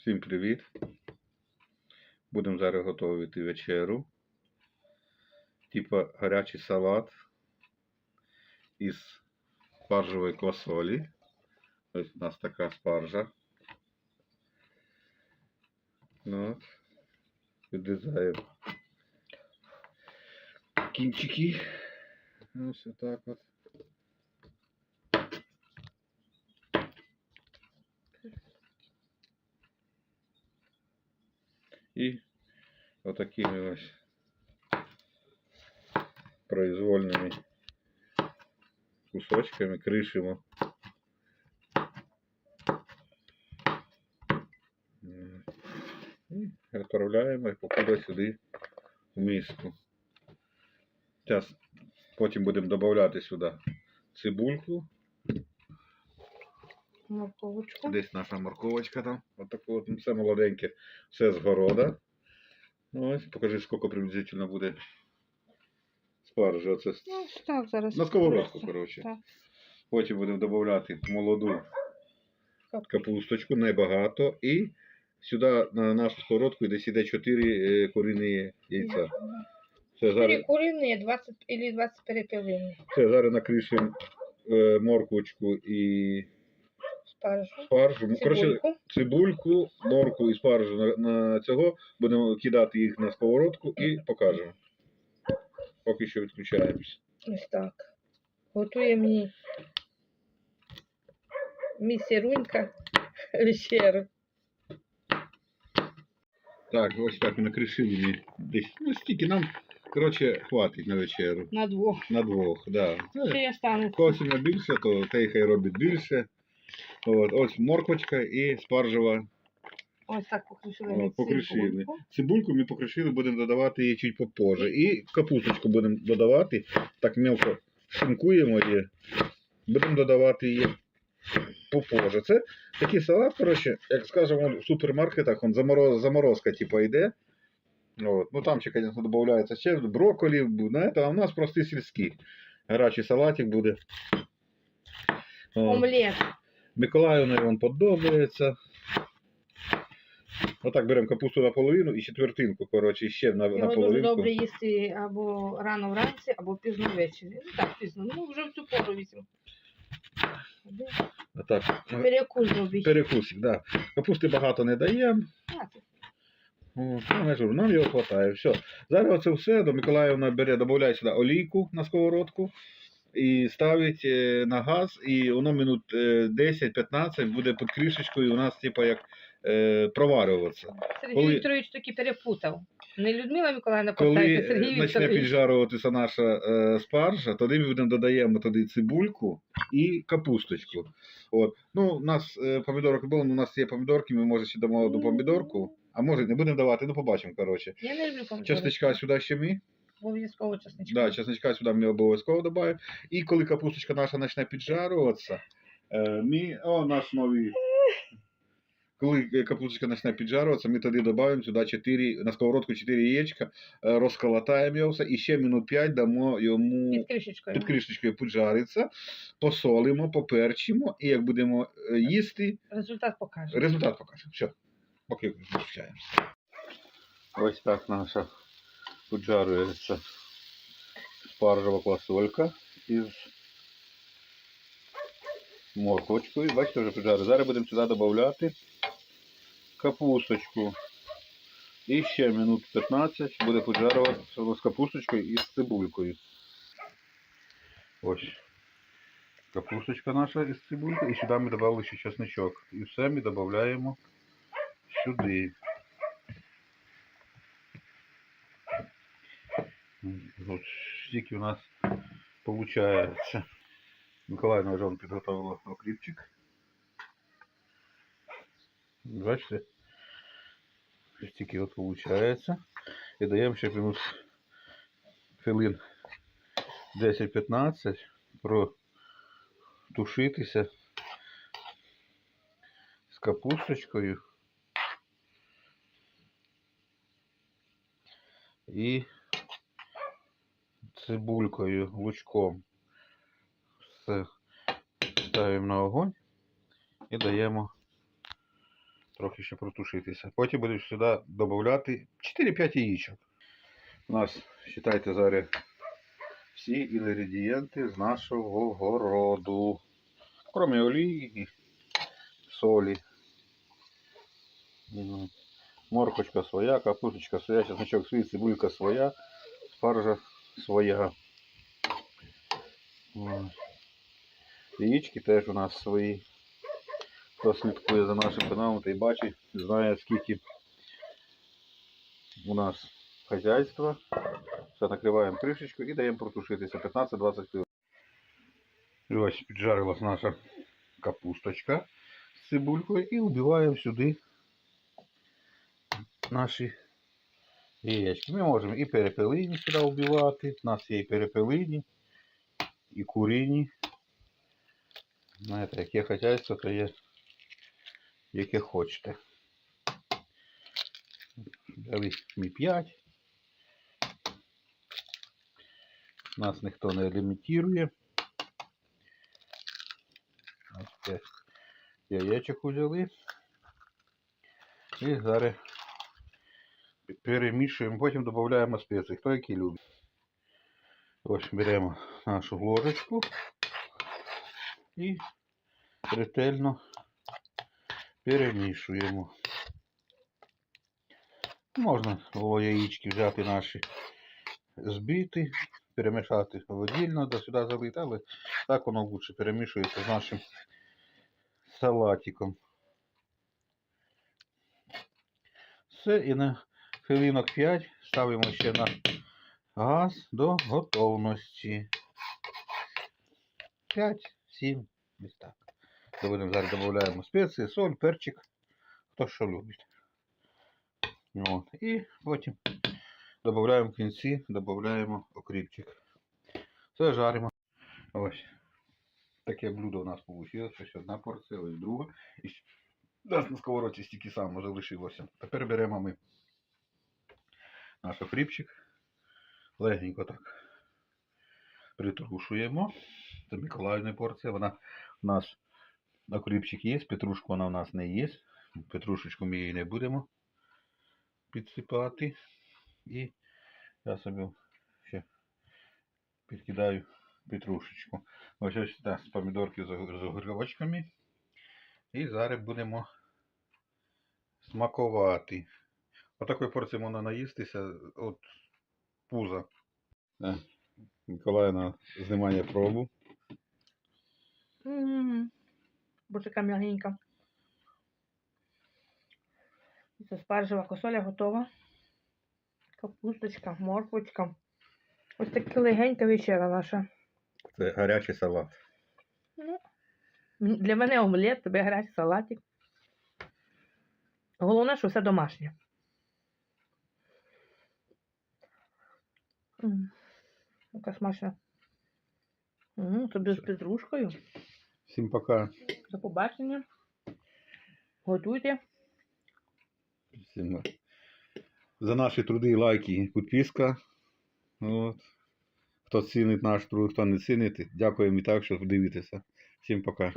Всім привіт! Будемо зараз готувати вечерю. Типа гарячий салат із спаржевої квасолі. Ось у нас така спаржа. Ну. Відрізаємо кінчики. Ось отак от. І отакими ось произвольними кусочками кришимо. І відправляємо і покуди сюди в миску. Зараз потім будемо додавати сюди цибульку. Морковочку. Десь наша морковочка там. Отаку от, ну, все молоденьке, все з города. Ну, Ось, покажи, скільки приблизительно буде спаржі. Оце с- Ну, так, зараз. на сковородку, просто. коротше. Так. Потім будемо додавати молоду Кап- капусточку, небагато. І сюди на нашу сковородку десь іде 4 куріні яйця. Це Четыре зараз, куриные, 20 или 20 перепелиные. це зараз накришимо е, морквочку і Спаржу. спаржу. Ну, Коротше, Цибульку. цибульку, морку і спаржу на, на цього. Будемо кидати їх на сковородку і покажемо. Поки що відключаємось. Ось так. Готує мені місірунька вечеру. Так, ось так ми накришили ми десь. Ну, стільки нам, коротше, хватить на вечеру. На двох. На двох, да. Ще я стану. Когось на більше, то той хай робить більше. От, ось морквочка і спаржева. Ось так покришили ми покришили. цибульку. Цибульку ми покришили, будемо додавати її чуть попозже. І капусточку будемо додавати. Так мелко шинкуємо її. Будемо додавати її попозже. Це такий салат, коротше, як скажемо, в супермаркетах он замороз, заморозка типу, йде. От. Ну там ще, звісно, додається ще брокколі, а у нас простий сільський. Гарячий салатик буде. Омлет. Миколаївна він подобається. Отак беремо капусту наполовину і четвертинку, коротше, ще на, Його дуже наполовинку. добре їсти або рано вранці, або пізно ввечері. Ну так пізно. Ну вже в цю пору візьму. Отак. ну, Перекус зробіть. Перекусик, да. Капусти багато не даємо. От, ну, нам його вистачає. Все. Зараз оце все до Миколаївна бере, додає сюди олійку на сковородку і ставить е, на газ, і воно минут е, 10-15 буде під кришечкою у нас, типа, як е, проварюватися. Сергій Коли- Вікторович таки перепутав. Не Людмила Миколаївна Коли поставити, Сергій почне Вікторович. піджаруватися наша е, спаржа, тоді ми будемо додаємо туди цибульку і капусточку. От. Ну, у нас е, помідорок було, ну, у нас є помідорки, ми може ще дамо одну помідорку, а може не будемо давати, ну побачимо, коротше. Я не люблю помідори. Частичка сюди ще ми. Обов'язково чесничка. Да, чесничка сюди ми обов'язково додаємо. І коли капусточка наша почне піджарюватися, е, ми, о, наш новий. Коли капусточка почне піджарюватися, ми тоді додаємо сюди 4, на сковородку 4 яєчка, е, розколотаємо його все, і ще минут 5 дамо йому Під кришечкою. під кришечкою поджариться, посолимо, поперчимо, і як будемо е, їсти, Результат покаже. результат покажемо. Все, поки включаємо. Ось так наша поджарюється спаржева квасолька із морковочкою. Бачите, вже поджарили. Зараз будемо сюди додати капусточку. І ще минут 15 буде поджарюватися воно з капусточкою і з цибулькою. Ось. Капусточка наша із цибулькою. І сюди ми додали ще чесничок. І все ми додаємо сюди. От стільки у нас получается. Миколаївна вже он підготовила окріпчик. Бачите? Стільки от получается. І даємо ще минут хвилин 10-15 протушитися з капусточкою. І цибулькою, лучком. Все ставимо на огонь і даємо трохи ще протушитися. Потім будемо сюди додати 4-5 яєчок. У нас, вважайте, зараз всі інгредієнти з нашого городу. Кроме олії і солі. Моркочка своя, капусточка своя, чесночок свій, цибулька своя, спаржа своя. Ось. Яєчки теж у нас свої. Хто слідкує за нашим каналом, той бачить, знає скільки у нас хазяйства. Все, накриваємо кришечку і даємо протушитися 15-20 хвилин. Ось піджарилась наша капусточка з цибулькою і вбиваємо сюди наші яєчки. Ми можемо і перепелині сюди вбивати. У нас є і перепелині, і курині. Знаєте, яке хазяйство, то є яке хочете. Взяли ми 5. Нас ніхто не лімітує. Ось 5 яєчок взяли. І зараз перемішуємо, потім додаємо спеції, хто які любить. Ось беремо нашу ложечку і ретельно перемішуємо. Можна було яєчки взяти наші, збити, перемішати водільно, до сюди залити, але так воно лучше перемішується з нашим салатиком. Все, і на хвилинок 5 ставимо ще на газ до готовності. 5-7, десь так. Доводимо, зараз додаємо спеції, соль, перчик, хто що любить. От. І потім додаємо в кінці, додаємо окріпчик. Все жаримо. Ось. Таке блюдо у нас вийшло. Ось одна порція, ось друга. І у нас на сковородці стільки само залишилося. Тепер беремо ми наш окріпчик. Легенько так притрушуємо. Це Миколаївна порція. Вона у нас окріпчик є, петрушка вона у нас не є. Петрушечку ми її не будемо підсипати. І я собі ще підкидаю петрушечку. Ось ось так, з помідорки з огірочками. І зараз будемо смакувати. Отакої порції можна наїстися от пуза. Е, Миколаївна знімає пробу. М, Боже, яка м'ягенька. Це спаржева косоля готова. Капусточка, морквочка. Ось така легенька вечера наша. Це гарячий салат. Ну, для мене омлет, тебе гарячий салатик. Головне, що все домашнє. Яка смачна. М, Тобі з петрушкою. Всім пока. До побачення. Готуйте. Всім за наші труди лайки, підписка. От. Хто цінить наш труд, хто не цінить, дякуємо і так, що дивитеся. Всім пока.